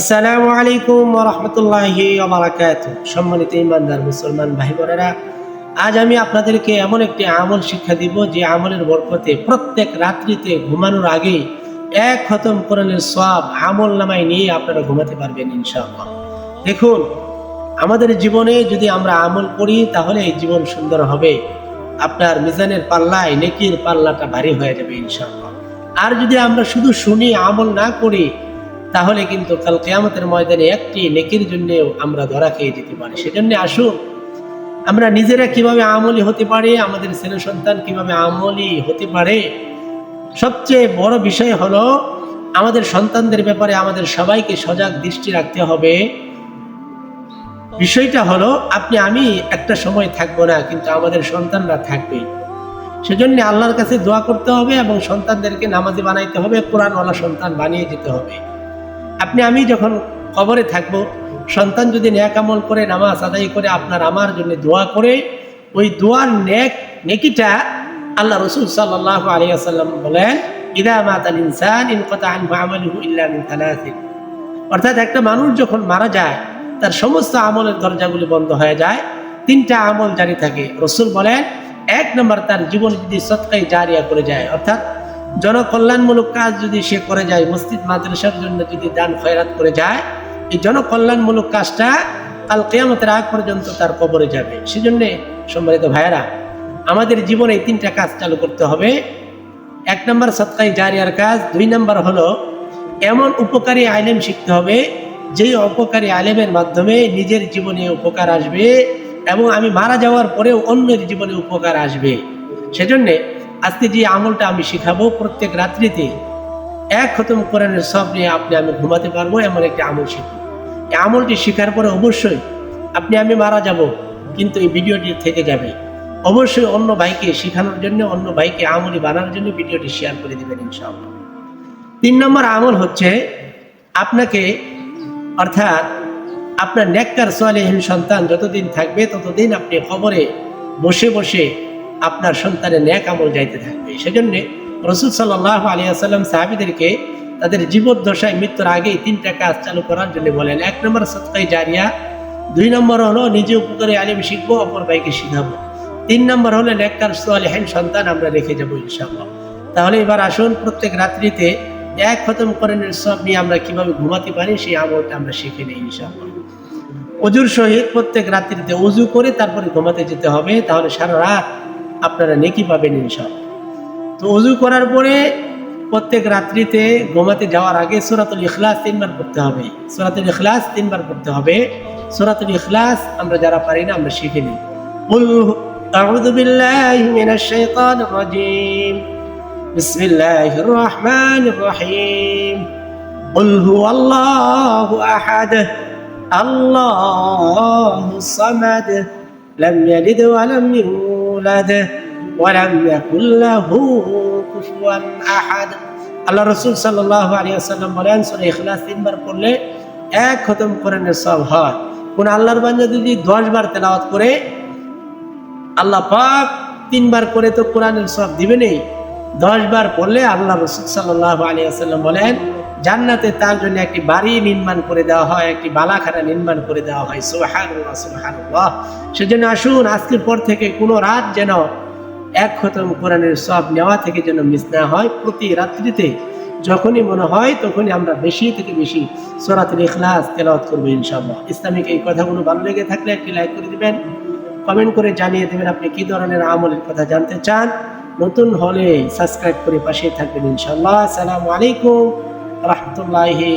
আসসালামু আলাইকুম রহমতুল্লাহি ওবরাকাত সম্মানিত ইমানদার মুসলমান ভাই বোনেরা আজ আমি আপনাদেরকে এমন একটি আমল শিক্ষা দিব, যে আমলের বরকতে প্রত্যেক রাত্রিতে ঘুমানোর আগে এক খতম কোরআনের সব আমল নামায় নিয়ে আপনারা ঘুমাতে পারবেন ইনশাআল্লাহ। দেখুন, আমাদের জীবনে যদি আমরা আমল করি, তাহলে জীবন সুন্দর হবে। আপনার মিজানের পাল্লায় নেকির পাল্লাটা ভারী হয়ে যাবে ইনশাআল্লাহ। আর যদি আমরা শুধু শুনি আমল না করি তাহলে কিন্তু কাল কেয়ামতের ময়দানে একটি নেকির জন্য আমরা ধরা খেয়ে যেতে পারি। সেজন্য আসুন, আমরা নিজেরা কীভাবে আমলি হতে পারি, আমাদের ছেলে সন্তান কীভাবে আমলি হতে পারে? সবচেয়ে বড় বিষয় হলো, আমাদের সন্তানদের ব্যাপারে আমাদের সবাইকে সজাগ দৃষ্টি রাখতে হবে। বিষয়টা হলো, আপনি, আমি একটা সময় থাকব না, কিন্তু আমাদের সন্তানরা থাকবে। সেজন্য আল্লাহর কাছে দোয়া করতে হবে এবং সন্তানদেরকে নামাজি বানাইতে হবে, কোরআনওয়ালা সন্তান বানিয়ে যেতে হবে। আপনি, আমি যখন কবরে থাকব, সন্তান যদি ন্যাক আমল করে, নামাজ আদায় করে, আপনার আমার জন্য দোয়া করে, ওই দোয়ার নেক নেকিটা আল্লাহ রসুল সাল্লাহ আলিয়াল্লাম বলেন, ইদা মাতাল ইনসান ইন কথা ইল্লা মিন অর্থাৎ একটা মানুষ যখন মারা যায়, তার সমস্ত আমলের দরজাগুলি বন্ধ হয়ে যায়, তিনটা আমল জারি থাকে। রসুল বলেন, এক নম্বর তার জীবন যদি সৎকাই জারিয়া করে যায়, অর্থাৎ জনকল্যাণমূলক কাজ যদি সে করে যায়, মসজিদ, মাদ্রাসার জন্য যদি দান, খয়রাত করে যায়, এই জনকল্যাণমূলক কাজটা কাল কেয়ামতের আগ পর্যন্ত তার কবরে যাবে। সেজন্যে, সম্মানিত ভাইয়েরা, আমাদের জীবনে এই তিনটা কাজ চালু করতে হবে। এক নম্বর সৎকাই জারিয়ার কাজ, দুই নম্বর হলো এমন উপকারী আইলেম শিখতে হবে, যেই অপকারী আলেমের মাধ্যমে নিজের জীবনে উপকার আসবে এবং আমি মারা যাওয়ার পরেও অন্যের জীবনে উপকার আসবে। সেজন্যে আজকে যে আমলটা আমি শিখাবো, প্রত্যেক রাত্রিতে এক খতম কোরআনের সব নিয়ে আপনি আমি ঘুমাতে পারব, এমন একটি আমল শিখব। এই আমলটি শেখার পরে অবশ্যই আপনি আমি মারা যাব, কিন্তু এই ভিডিওটি থেকে যাবে। অবশ্যই অন্য ভাইকে শেখানোর জন্য, অন্য ভাইকে আমলি বানানোর জন্য ভিডিওটি শেয়ার করে দেবেন ইনশাআল্লাহ। তিন নম্বর আমল হচ্ছে আপনাকে, অর্থাৎ আপনার নেককার সোয়ালেহীন সন্তান যতদিন থাকবে, ততদিন আপনি খবরে বসে বসে আপনার সন্তানের ন্যাক আমল যাইতে থাকবে। সেজন্যে রসুল সাল্লাহ আলিয়াল্লাম সাহাবিদেরকে তাদের জীবদ্দশায় মৃত্যুর আগেই তিনটা কাজ চালু করার জন্য বলেন। এক নম্বর সৎকাই জারিয়া, দুই নম্বর হলো নিজে উপকারে আলিম শিখব, অপর ভাইকে শিখাবো। তিন নম্বর হলো নেককার সোয়ালেহীন সন্তান আমরা রেখে যাব ইনশাআল্লাহ। তাহলে এবার আসুন প্রত্যেক রাত্রিতে এক খতম করেন সব নিয়ে আমরা কীভাবে ঘুমাতে পারি, সেই আমলটা আমরা শিখে নিই ইনশাআল্লাহ। অজুর সহিত প্রত্যেক রাত্রিতে অজু করে তারপরে ঘুমাতে যেতে হবে। তাহলে সারা রাত আপনারা নেকি পাবেন ইনশাআল্লাহ তো অজু করার পরে প্রত্যেক রাত্রিতে ঘুমাতে যাওয়ার আগে সুরাতুল ইখলাস তিনবার পড়তে হবে সুরাতুল ইখলাস তিনবার পড়তে হবে সুরাতুল ইখলাস আমরা যারা পারি না আমরা শিখে নিই قل أعوذ بالله من الشيطان الرجيم بسم الله الرحمن الرحيم قل هو الله أحد الله الصمد لم يلد ولم يولد ولم يكن له كفوا أحد আল্লাহ রসুল সাল্লাহ আলিয়া সাল্লাম বলেন সুরা ইখলাস তিনবার পড়লে এক খতম কোরআনের সব হয় কোন আল্লাহর বান্দা যদি দশ বার তেলাওয়াত করে আল্লাহ পাক তিনবার করে তো কোরআনের সব দিবে নেই দশ বার পড়লে আল্লাহ রসুল সাল্লাহ আলিয়া সাল্লাম বলেন জান্নাতে তার জন্য একটি বাড়ি নির্মাণ করে দেওয়া হয়, একটি বালাখানা নির্মাণ করে দেওয়া হয়। সুবহানাল্লাহ সুবহানাল্লাহ। সেজন্য আসুন, আজকের পর থেকে কোনো রাত যেন এক খতম কোরআনের সব নেওয়া থেকে যেন মিস না হয়। প্রতি রাত্রিতে যখনই মনে হয় তখনই আমরা বেশি থেকে বেশি সরাতুল ইখলাস তেলাওয়াত করব ইনশাআল্লাহ। ইসলামিক এই কথাগুলো ভালো লেগে থাকলে একটি লাইক করে দিবেন, কমেন্ট করে জানিয়ে দেবেন আপনি কি ধরনের আমলের কথা জানতে চান। নতুন হলে সাবস্ক্রাইব করে পাশে থাকবেন ইনশাআল্লাহ। আসসালামু আলাইকুম। রহমতুল্লাহি